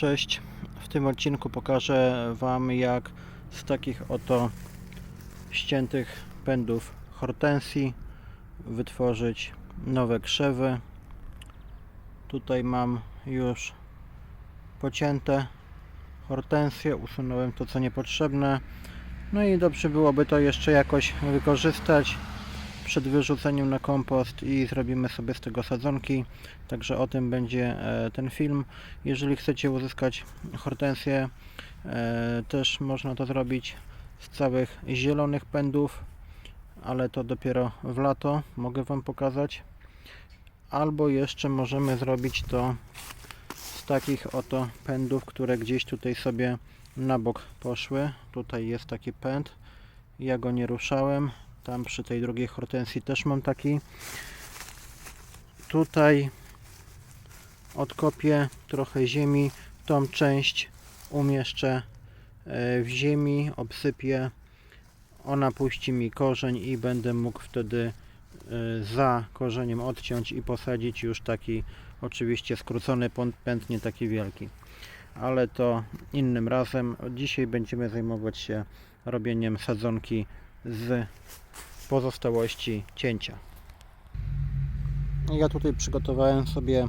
Cześć, w tym odcinku pokażę Wam jak z takich oto ściętych pędów hortensji wytworzyć nowe krzewy. Tutaj mam już pocięte hortensje, usunąłem to co niepotrzebne. No i dobrze byłoby to jeszcze jakoś wykorzystać przed wyrzuceniem na kompost i zrobimy sobie z tego sadzonki. Także o tym będzie e, ten film. Jeżeli chcecie uzyskać hortensję, e, też można to zrobić z całych zielonych pędów, ale to dopiero w lato mogę Wam pokazać. Albo jeszcze możemy zrobić to z takich oto pędów, które gdzieś tutaj sobie na bok poszły. Tutaj jest taki pęd. Ja go nie ruszałem. Tam przy tej drugiej hortensji też mam taki. Tutaj odkopię trochę ziemi, tą część umieszczę e, w ziemi, obsypię. Ona puści mi korzeń i będę mógł wtedy e, za korzeniem odciąć i posadzić już taki oczywiście skrócony pęd, nie taki wielki. Ale to innym razem. Dzisiaj będziemy zajmować się robieniem sadzonki z pozostałości cięcia. Ja tutaj przygotowałem sobie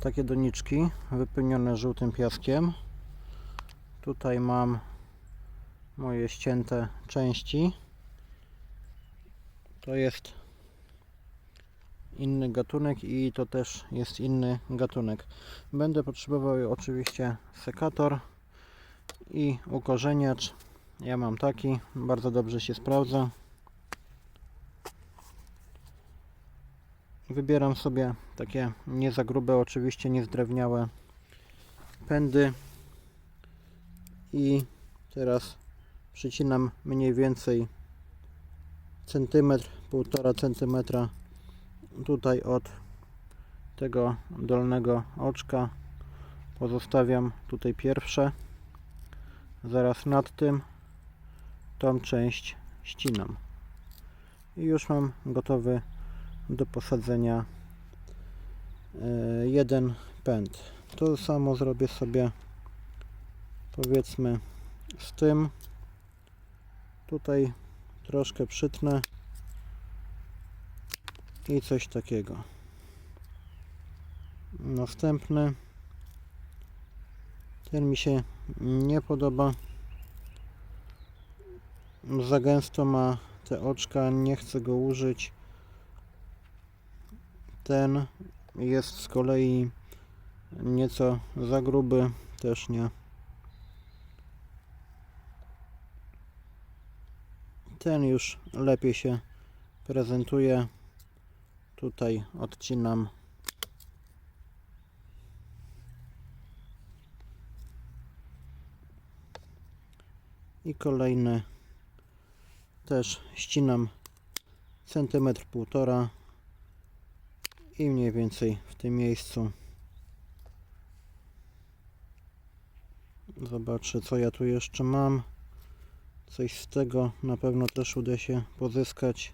takie doniczki wypełnione żółtym piaskiem. Tutaj mam moje ścięte części. To jest inny gatunek i to też jest inny gatunek. Będę potrzebował oczywiście sekator i ukorzeniacz. Ja mam taki, bardzo dobrze się sprawdza. Wybieram sobie takie nie za grube, oczywiście nie zdrewniałe pędy. I teraz przycinam mniej więcej centymetr, półtora centymetra tutaj od tego dolnego oczka. Pozostawiam tutaj pierwsze. Zaraz nad tym tą część ścinam i już mam gotowy do posadzenia e, jeden pęd. To samo zrobię sobie powiedzmy z tym. Tutaj troszkę przytnę i coś takiego. Następny. Ten mi się nie podoba za gęsto ma te oczka nie chcę go użyć. Ten jest z kolei nieco za gruby też nie. Ten już lepiej się prezentuje. Tutaj odcinam. I kolejny też ścinam centymetr półtora i mniej więcej w tym miejscu. Zobaczę co ja tu jeszcze mam. Coś z tego na pewno też uda się pozyskać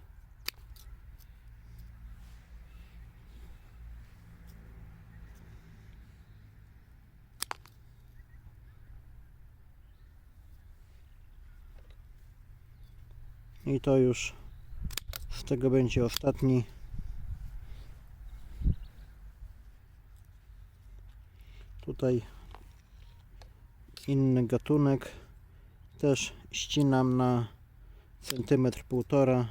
i to już z tego będzie ostatni. Tutaj inny gatunek. Też ścinam na centymetr półtora.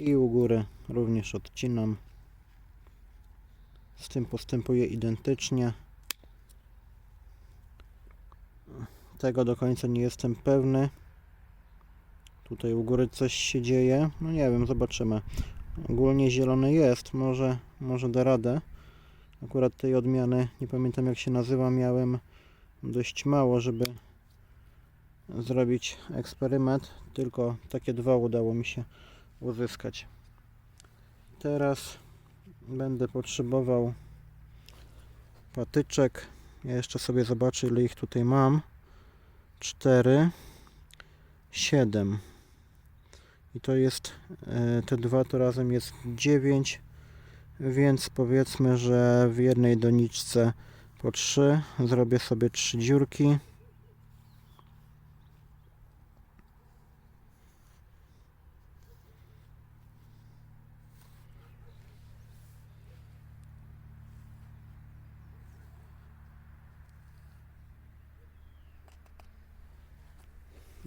I u góry również odcinam. Z tym postępuję identycznie. Tego do końca nie jestem pewny tutaj u góry coś się dzieje. No nie wiem zobaczymy. Ogólnie zielony jest może, może da radę. Akurat tej odmiany nie pamiętam jak się nazywa. Miałem dość mało żeby zrobić eksperyment. Tylko takie dwa udało mi się uzyskać. Teraz będę potrzebował patyczek. Ja jeszcze sobie zobaczę ile ich tutaj mam. 4 7 i to jest e, te dwa to razem jest 9 więc powiedzmy, że w jednej doniczce po trzy. Zrobię sobie trzy dziurki.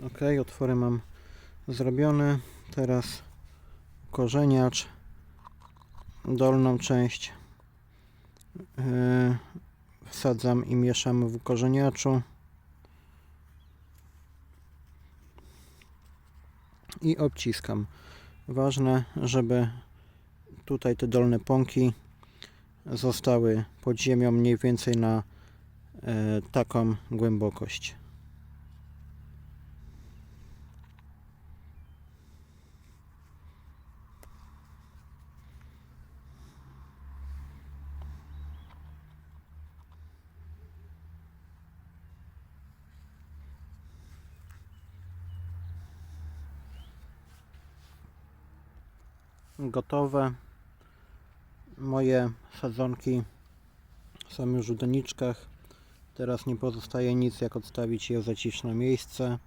Ok, otwory mam zrobione. Teraz korzeniacz, dolną część yy, wsadzam i mieszam w korzeniaczu. I obciskam. Ważne, żeby tutaj te dolne pąki zostały pod ziemią mniej więcej na e, taką głębokość. Gotowe. Moje sadzonki są już w doniczkach. Teraz nie pozostaje nic jak odstawić je w zaciszne miejsce.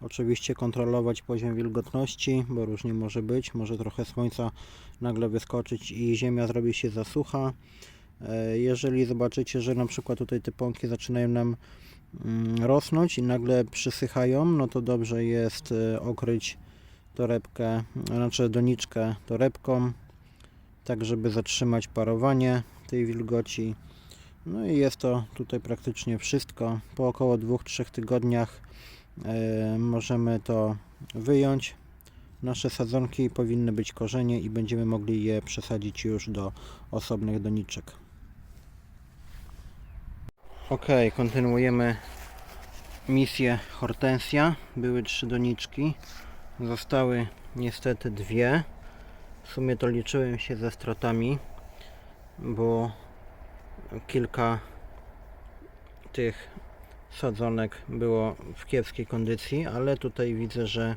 Oczywiście kontrolować poziom wilgotności, bo różnie może być. Może trochę słońca nagle wyskoczyć i ziemia zrobi się za sucha. E, Jeżeli zobaczycie, że na przykład tutaj te pąki zaczynają nam mm, rosnąć i nagle przysychają, no to dobrze jest e, okryć torebkę, znaczy doniczkę torebką, tak żeby zatrzymać parowanie tej wilgoci. No i jest to tutaj praktycznie wszystko. Po około 2-3 tygodniach e, możemy to wyjąć. Nasze sadzonki powinny być korzenie i będziemy mogli je przesadzić już do osobnych doniczek. Ok, kontynuujemy misję Hortensja. Były trzy doniczki. Zostały niestety dwie. W sumie to liczyłem się ze stratami, bo kilka tych sadzonek było w kiepskiej kondycji, ale tutaj widzę, że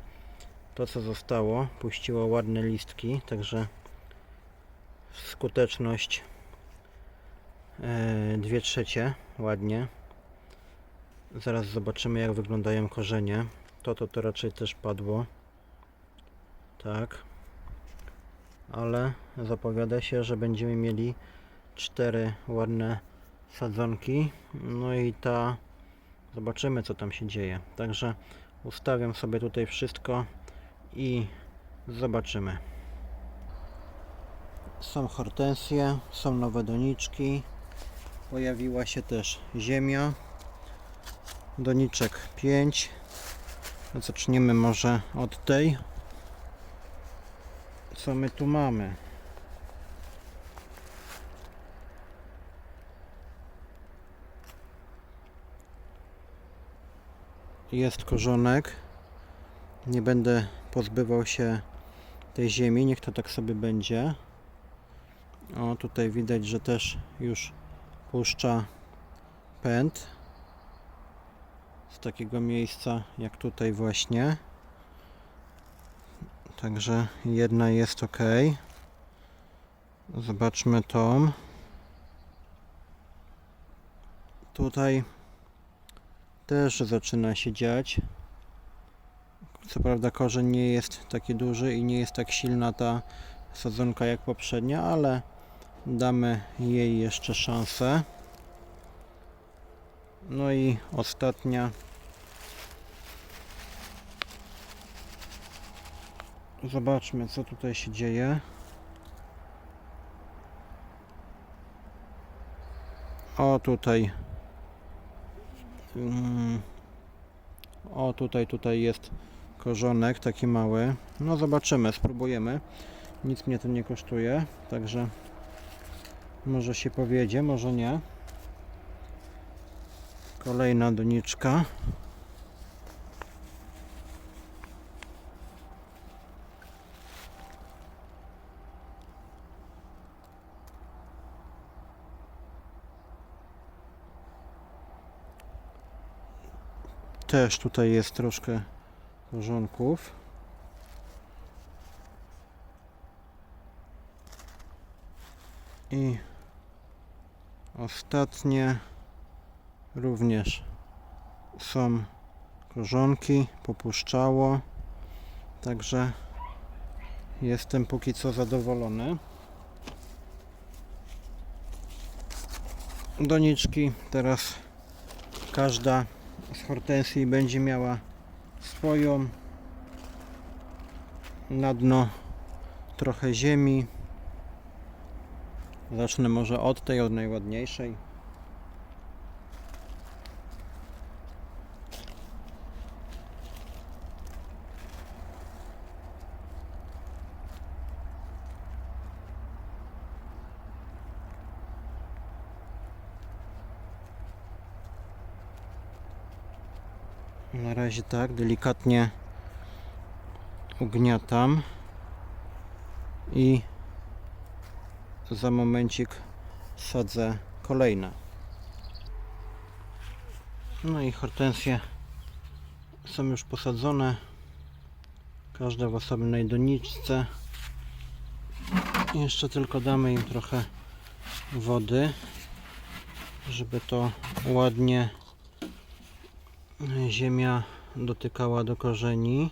to co zostało puściło ładne listki, także skuteczność e, dwie trzecie ładnie. Zaraz zobaczymy jak wyglądają korzenie. To to, to raczej też padło. Tak. Ale zapowiada się, że będziemy mieli cztery ładne sadzonki. No i ta zobaczymy co tam się dzieje. Także ustawiam sobie tutaj wszystko i zobaczymy. Są hortensje, są nowe doniczki. Pojawiła się też ziemia. Doniczek 5. Zaczniemy może od tej co my tu mamy? Jest korzonek. Nie będę pozbywał się tej ziemi, niech to tak sobie będzie. O, tutaj widać, że też już puszcza pęd z takiego miejsca jak tutaj właśnie. Także jedna jest ok. Zobaczmy tą. Tutaj też zaczyna się dziać. Co prawda korzeń nie jest taki duży i nie jest tak silna ta sadzonka jak poprzednia, ale damy jej jeszcze szansę. No i ostatnia Zobaczmy, co tutaj się dzieje. O, tutaj. Mm. O, tutaj, tutaj jest korzonek taki mały. No, zobaczymy, spróbujemy. Nic mnie to nie kosztuje, także może się powiedzie, może nie. Kolejna doniczka. Też tutaj jest troszkę korzonków. I ostatnie Również są korzonki, popuszczało. Także jestem póki co zadowolony. Doniczki teraz każda z hortensji będzie miała swoją na dno trochę ziemi. Zacznę może od tej, od najładniejszej. Na razie tak, delikatnie ugniatam i za momencik sadzę kolejne. No i hortensje są już posadzone. Każda w osobnej doniczce. Jeszcze tylko damy im trochę wody, żeby to ładnie ziemia dotykała do korzeni.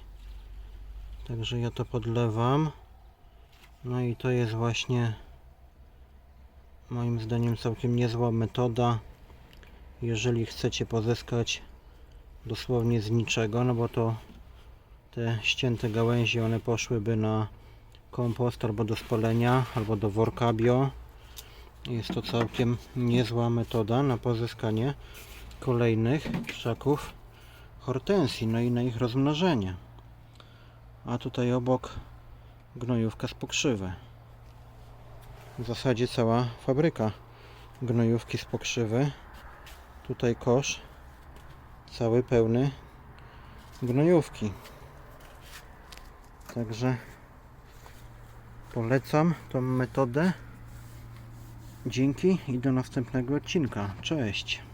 Także ja to podlewam. No i to jest właśnie moim zdaniem całkiem niezła metoda. Jeżeli chcecie pozyskać dosłownie z niczego, no bo to te ścięte gałęzie one poszłyby na kompost albo do spalenia, albo do worka bio. Jest to całkiem niezła metoda na pozyskanie kolejnych krzaków hortensji, no i na ich rozmnożenie. A tutaj obok gnojówka z pokrzywy. W zasadzie cała fabryka gnojówki z pokrzywy. Tutaj kosz cały pełny gnojówki. Także polecam tą metodę. Dzięki i do następnego odcinka. Cześć.